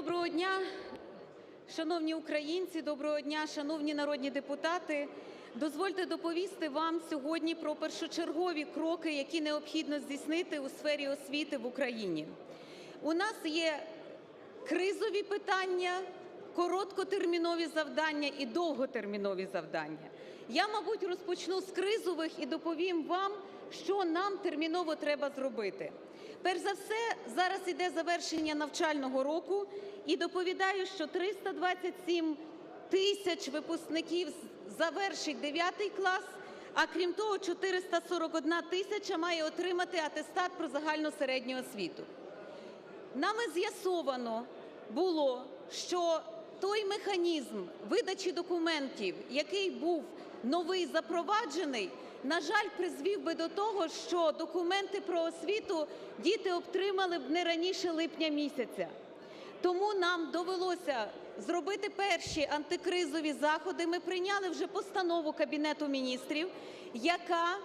Доброго дня, шановні українці, доброго дня, шановні народні депутати. Дозвольте доповісти вам сьогодні про першочергові кроки, які необхідно здійснити у сфері освіти в Україні. У нас є кризові питання, короткотермінові завдання і довготермінові завдання. Я, мабуть, розпочну з кризових і доповім вам, що нам терміново треба зробити. Перш за все, зараз іде завершення навчального року і доповідаю, що 327 тисяч випускників завершить 9 клас, а крім того, 441 тисяча має отримати атестат про загальну середню освіту. Нами з'ясовано було, що той механізм видачі документів, який був новий запроваджений, на жаль, призвів би до того, що документи про освіту діти отримали б не раніше липня місяця. Тому нам довелося зробити перші антикризові заходи. Ми прийняли вже постанову Кабінету Міністрів, яка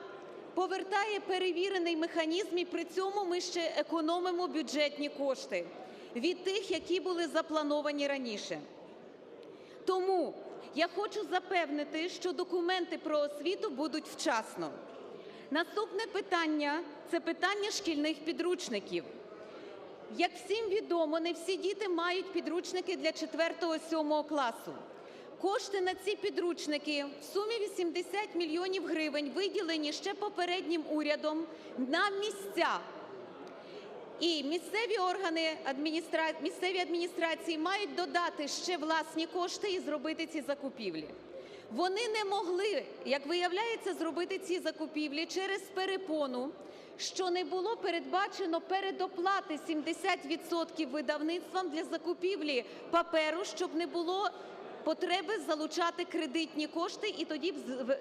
повертає перевірений механізм, і при цьому ми ще економимо бюджетні кошти від тих, які були заплановані раніше. Тому я хочу запевнити, що документи про освіту будуть вчасно. Наступне питання – це питання шкільних підручників. Як всім відомо, не всі діти мають підручники для 4-7 класу. Кошти на ці підручники в сумі 80 мільйонів гривень виділені ще попереднім урядом на місця. І місцеві органи адміністра... місцеві адміністрації мають додати ще власні кошти і зробити ці закупівлі. Вони не могли, як виявляється, зробити ці закупівлі через перепону, що не було передбачено передоплати 70% видавництвам для закупівлі паперу, щоб не було потреби залучати кредитні кошти, і тоді б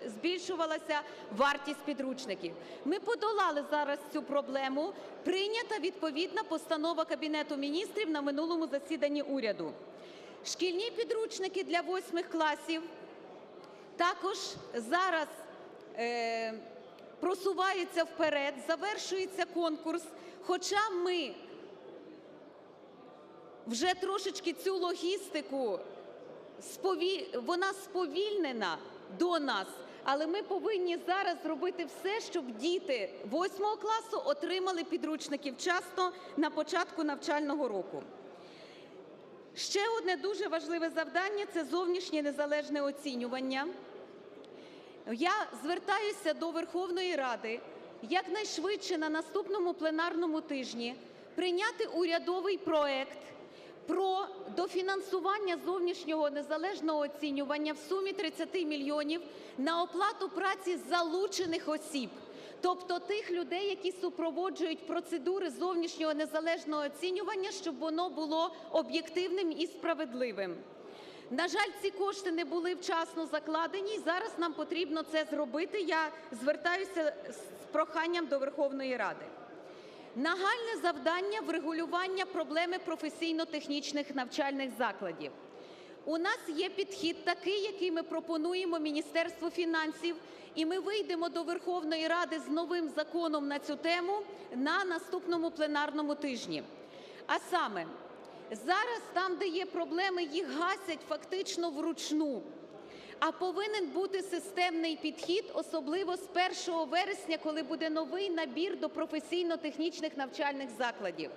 збільшувалася вартість підручників. Ми подолали зараз цю проблему. Прийнята відповідна постанова Кабінету Міністрів на минулому засіданні уряду. Шкільні підручники для восьмих класів також зараз е, просуваються вперед, завершується конкурс. Хоча ми вже трошечки цю логістику. Вона сповільнена до нас, але ми повинні зараз зробити все, щоб діти 8 класу отримали підручники вчасно на початку навчального року. Ще одне дуже важливе завдання це зовнішнє незалежне оцінювання. Я звертаюся до Верховної Ради якнайшвидше на наступному пленарному тижні прийняти урядовий проект про дофінансування зовнішнього незалежного оцінювання в сумі 30 мільйонів на оплату праці залучених осіб, тобто тих людей, які супроводжують процедури зовнішнього незалежного оцінювання, щоб воно було об'єктивним і справедливим. На жаль, ці кошти не були вчасно закладені. і Зараз нам потрібно це зробити. Я звертаюся з проханням до Верховної Ради. Нагальне завдання врегулювання проблеми професійно-технічних навчальних закладів. У нас є підхід такий, який ми пропонуємо Міністерству фінансів, і ми вийдемо до Верховної Ради з новим законом на цю тему на наступному пленарному тижні. А саме, зараз там, де є проблеми, їх гасять фактично вручну. А повинен бути системний підхід, особливо з 1 вересня, коли буде новий набір до професійно-технічних навчальних закладів.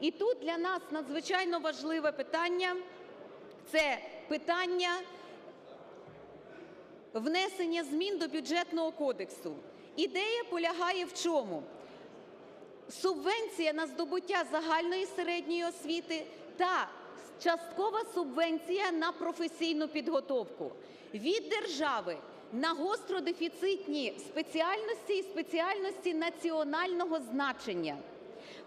І тут для нас надзвичайно важливе питання – це питання внесення змін до бюджетного кодексу. Ідея полягає в чому? Субвенція на здобуття загальної середньої освіти та часткова субвенція на професійну підготовку від держави на гостродефіцитні спеціальності і спеціальності національного значення.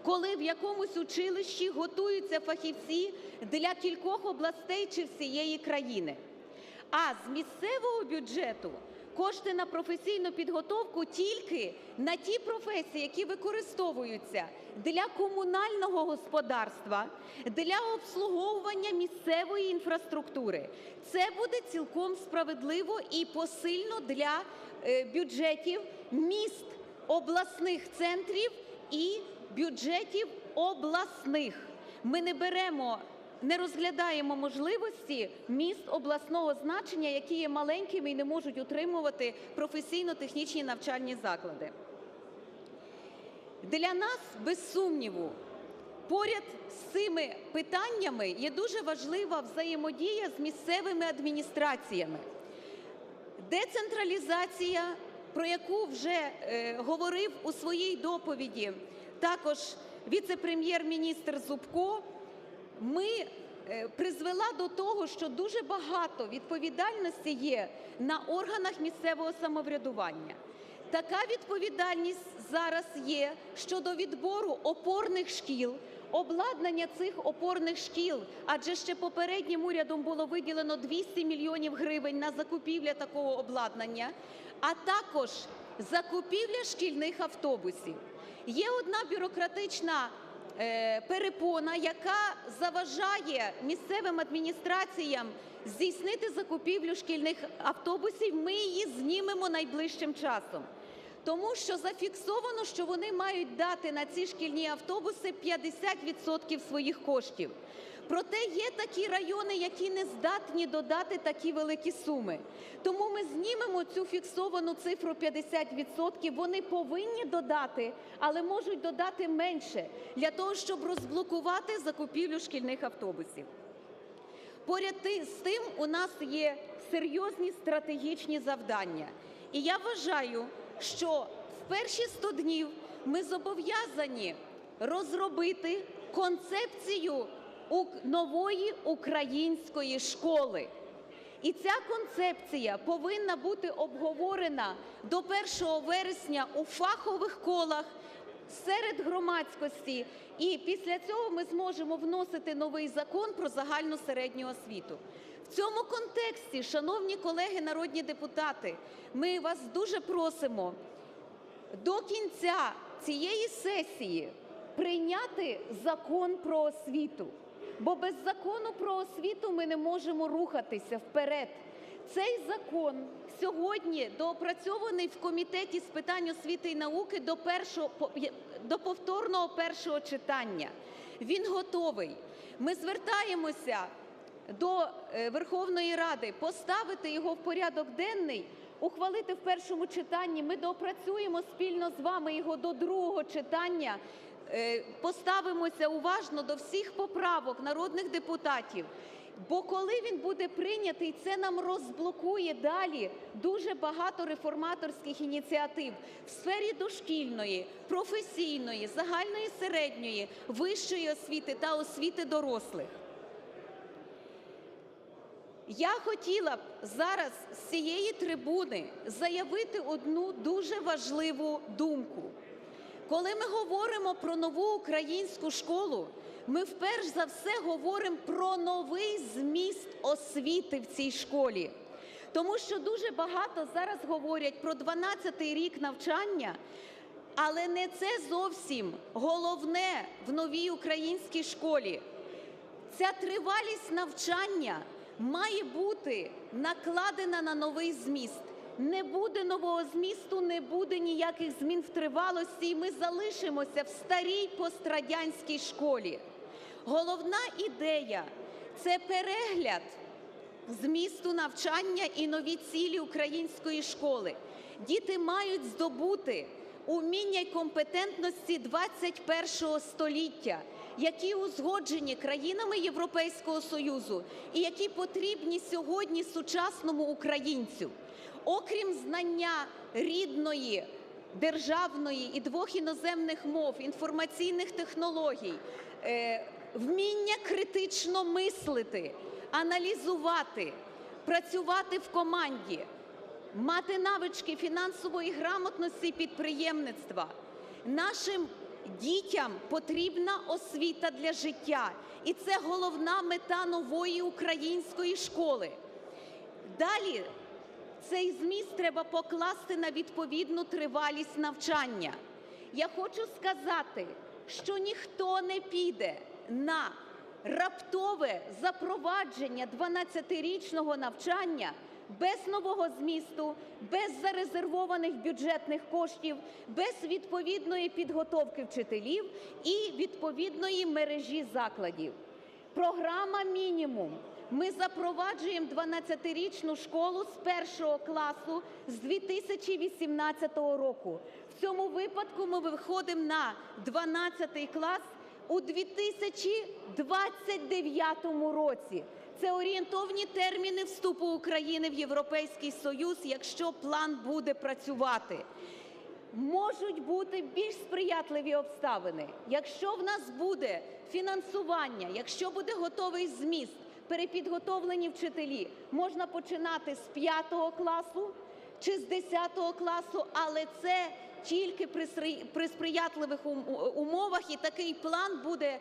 Коли в якомусь училищі готуються фахівці для кількох областей чи всієї країни. А з місцевого бюджету кошти на професійну підготовку тільки на ті професії, які використовуються для комунального господарства, для обслуговування місцевої інфраструктури. Це буде цілком справедливо і посильно для е, бюджетів міст, обласних центрів і бюджетів обласних. Ми не беремо не розглядаємо можливості міст обласного значення, які є маленькими і не можуть утримувати професійно-технічні навчальні заклади. Для нас, без сумніву, поряд з цими питаннями є дуже важлива взаємодія з місцевими адміністраціями. Децентралізація, про яку вже е, говорив у своїй доповіді також віце-прем'єр-міністр Зубко, ми е, призвела до того, що дуже багато відповідальності є на органах місцевого самоврядування. Така відповідальність зараз є щодо відбору опорних шкіл, обладнання цих опорних шкіл, адже ще попереднім урядом було виділено 200 мільйонів гривень на закупівлю такого обладнання, а також закупівля шкільних автобусів. Є одна бюрократична е, перепона, яка заважає місцевим адміністраціям здійснити закупівлю шкільних автобусів. Ми її знімемо найближчим часом. Тому що зафіксовано, що вони мають дати на ці шкільні автобуси 50% своїх коштів. Проте є такі райони, які не здатні додати такі великі суми. Тому ми знімемо цю фіксовану цифру 50%. Вони повинні додати, але можуть додати менше для того, щоб розблокувати закупівлю шкільних автобусів. Поряд з тим у нас є серйозні стратегічні завдання. І я вважаю, що в перші 100 днів ми зобов'язані розробити концепцію нової української школи. І ця концепція повинна бути обговорена до 1 вересня у фахових колах серед громадськості. І після цього ми зможемо вносити новий закон про загальну середню освіту. В цьому контексті, шановні колеги народні депутати, ми вас дуже просимо до кінця цієї сесії прийняти закон про освіту. Бо без закону про освіту ми не можемо рухатися вперед. Цей закон сьогодні доопрацьований в комітеті з питань освіти і науки до першого до повторного першого читання. Він готовий. Ми звертаємося до е, Верховної Ради поставити його в порядок денний, ухвалити в першому читанні. Ми доопрацюємо спільно з вами його до другого читання. Е, Поставимося уважно до всіх поправок народних депутатів. Бо коли він буде прийнятий, це нам розблокує далі дуже багато реформаторських ініціатив в сфері дошкільної, професійної, загальної середньої, вищої освіти та освіти дорослих. Я хотіла б зараз з цієї трибуни заявити одну дуже важливу думку. Коли ми говоримо про нову українську школу, ми вперш за все говоримо про новий зміст освіти в цій школі. Тому що дуже багато зараз говорять про 12-й рік навчання, але не це зовсім головне в новій українській школі. Ця тривалість навчання має бути накладена на новий зміст. Не буде нового змісту, не буде ніяких змін в тривалості, і ми залишимося в старій пострадянській школі. Головна ідея це перегляд змісту навчання і нові цілі української школи. Діти мають здобути уміння й компетентності 21 століття, які узгоджені країнами Європейського Союзу і які потрібні сьогодні сучасному українцю. Окрім знання рідної, державної і двох іноземних мов, інформаційних технологій, е, вміння критично мислити, аналізувати, працювати в команді, мати навички фінансової грамотності і підприємництва. Нашим дітям потрібна освіта для життя, і це головна мета нової української школи. Далі цей зміст треба покласти на відповідну тривалість навчання. Я хочу сказати, що ніхто не піде на раптове запровадження 12-річного навчання без нового змісту, без зарезервованих бюджетних коштів, без відповідної підготовки вчителів і відповідної мережі закладів. Програма "Мінімум". Ми запроваджуємо 12-річну школу з першого класу з 2018 року. В цьому випадку ми виходимо на 12 клас у 2029 році. Це орієнтовні терміни вступу України в Європейський Союз, якщо план буде працювати. Можуть бути більш сприятливі обставини. Якщо в нас буде фінансування, якщо буде готовий зміст, перепідготовлені вчителі, можна починати з 5 класу чи з 10 класу, але це тільки при сприятливих умовах, і такий план буде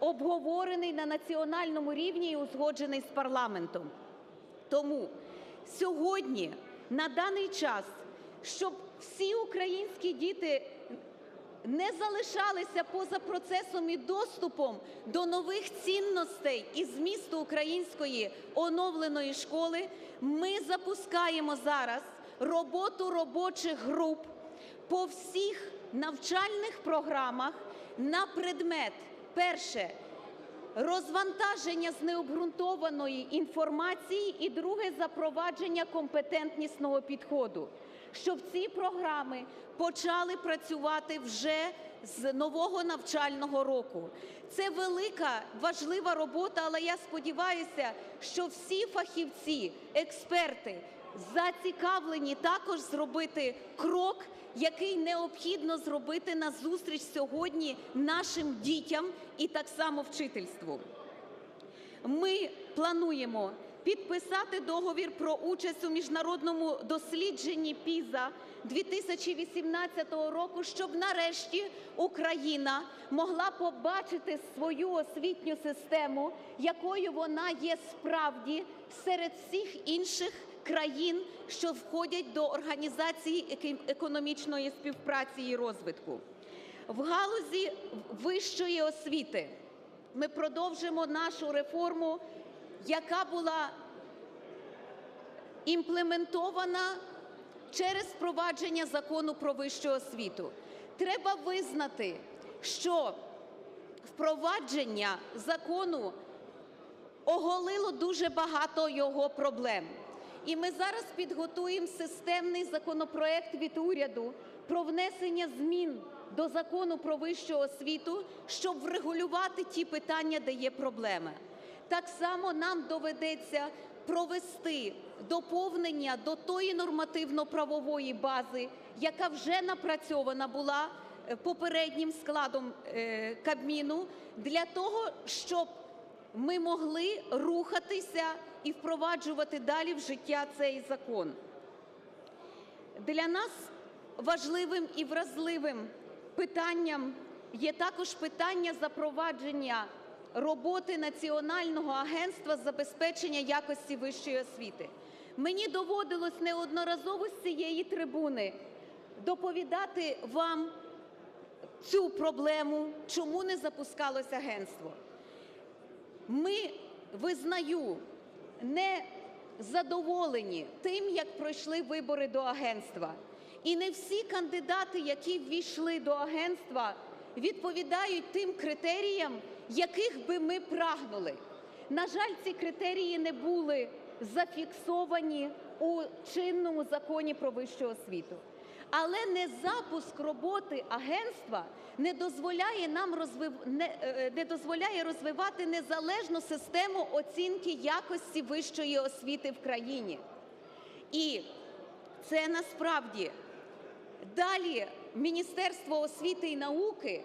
обговорений на національному рівні і узгоджений з парламентом. Тому сьогодні, на даний час, щоб всі українські діти не залишалися поза процесом і доступом до нових цінностей і змісту української оновленої школи, ми запускаємо зараз роботу робочих груп по всіх навчальних програмах на предмет, перше, розвантаження з необґрунтованої інформації і друге запровадження компетентнісного підходу, щоб ці програми почали працювати вже з нового навчального року. Це велика важлива робота, але я сподіваюся, що всі фахівці, експерти зацікавлені також зробити крок, який необхідно зробити назустріч сьогодні нашим дітям і так само вчительству. Ми плануємо підписати договір про участь у міжнародному дослідженні ПІЗа 2018 року, щоб нарешті Україна могла побачити свою освітню систему, якою вона є справді серед всіх інших країн, що входять до Організації економічної співпраці і розвитку. В галузі вищої освіти ми продовжимо нашу реформу, яка була імплементована через впровадження Закону про вищу освіту. Треба визнати, що впровадження закону оголило дуже багато його проблем. І ми зараз підготуємо системний законопроект від уряду про внесення змін до Закону про вищу освіту, щоб врегулювати ті питання, де є проблеми. Так само нам доведеться провести доповнення до тої нормативно-правової бази, яка вже напрацьована була е, попереднім складом е, Кабміну, для того, щоб ми могли рухатися і впроваджувати далі в життя цей закон. Для нас важливим і вразливим питанням є також питання запровадження роботи Національного агентства з забезпечення якості вищої освіти. Мені доводилось неодноразово з цієї трибуни доповідати вам цю проблему, чому не запускалось агентство. Ми визнаю не задоволені тим, як пройшли вибори до агентства. І не всі кандидати, які ввійшли до агентства, відповідають тим критеріям, яких би ми прагнули. На жаль, ці критерії не були зафіксовані у чинному законі про вищу освіту. Але не запуск роботи агентства не дозволяє нам розвив... не, е, не дозволяє розвивати незалежну систему оцінки якості вищої освіти в країні. І це насправді далі Міністерство освіти і науки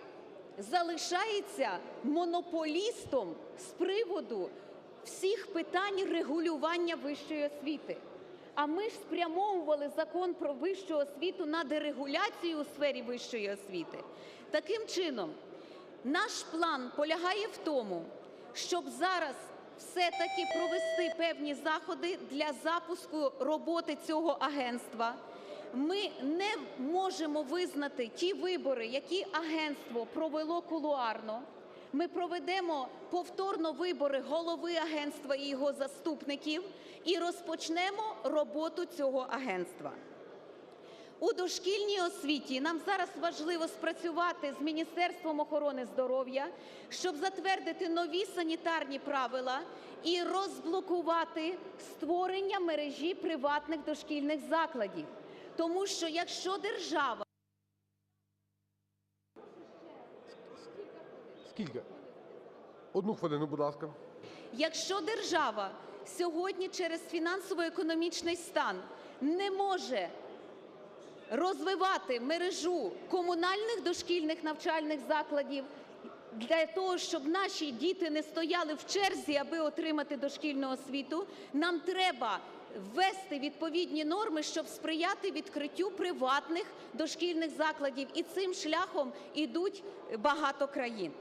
залишається монополістом з приводу всіх питань регулювання вищої освіти. А ми ж спрямовували закон про вищу освіту на дерегуляцію у сфері вищої освіти. Таким чином, наш план полягає в тому, щоб зараз все-таки провести певні заходи для запуску роботи цього агентства. Ми не можемо визнати ті вибори, які агентство провело кулуарно. Ми проведемо повторно вибори голови агентства і його заступників і розпочнемо роботу цього агентства. У дошкільній освіті нам зараз важливо спрацювати з Міністерством охорони здоров'я, щоб затвердити нові санітарні правила і розблокувати створення мережі приватних дошкільних закладів. Тому що якщо держава Скільки? Одну хвилину, будь ласка. Якщо держава сьогодні через фінансово-економічний стан не може розвивати мережу комунальних дошкільних навчальних закладів для того, щоб наші діти не стояли в черзі, аби отримати дошкільну освіту, нам треба ввести відповідні норми, щоб сприяти відкриттю приватних дошкільних закладів. І цим шляхом ідуть багато країн.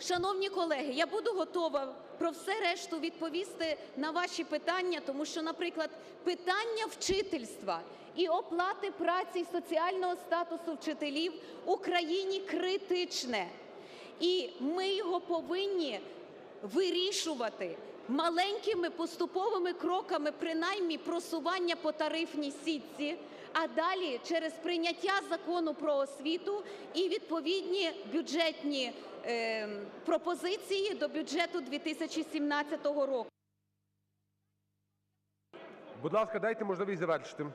Шановні колеги, я буду готова про все решту відповісти на ваші питання, тому що, наприклад, питання вчительства і оплати праці і соціального статусу вчителів Україні критичне. І ми його повинні вирішувати маленькими поступовими кроками, принаймні просування по тарифній сітці, а далі через прийняття закону про освіту і відповідні бюджетні е, пропозиції до бюджету 2017 року. Будь ласка, дайте можливість завершити.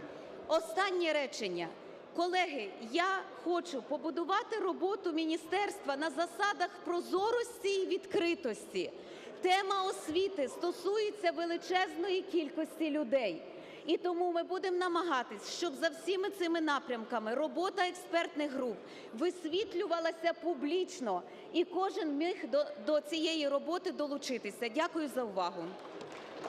Останнє речення. Колеги, я хочу побудувати роботу міністерства на засадах прозорості і відкритості. Тема освіти стосується величезної кількості людей. І тому ми будемо намагатись, щоб за всіми цими напрямками робота експертних груп висвітлювалася публічно, і кожен міг до, до цієї роботи долучитися. Дякую за увагу.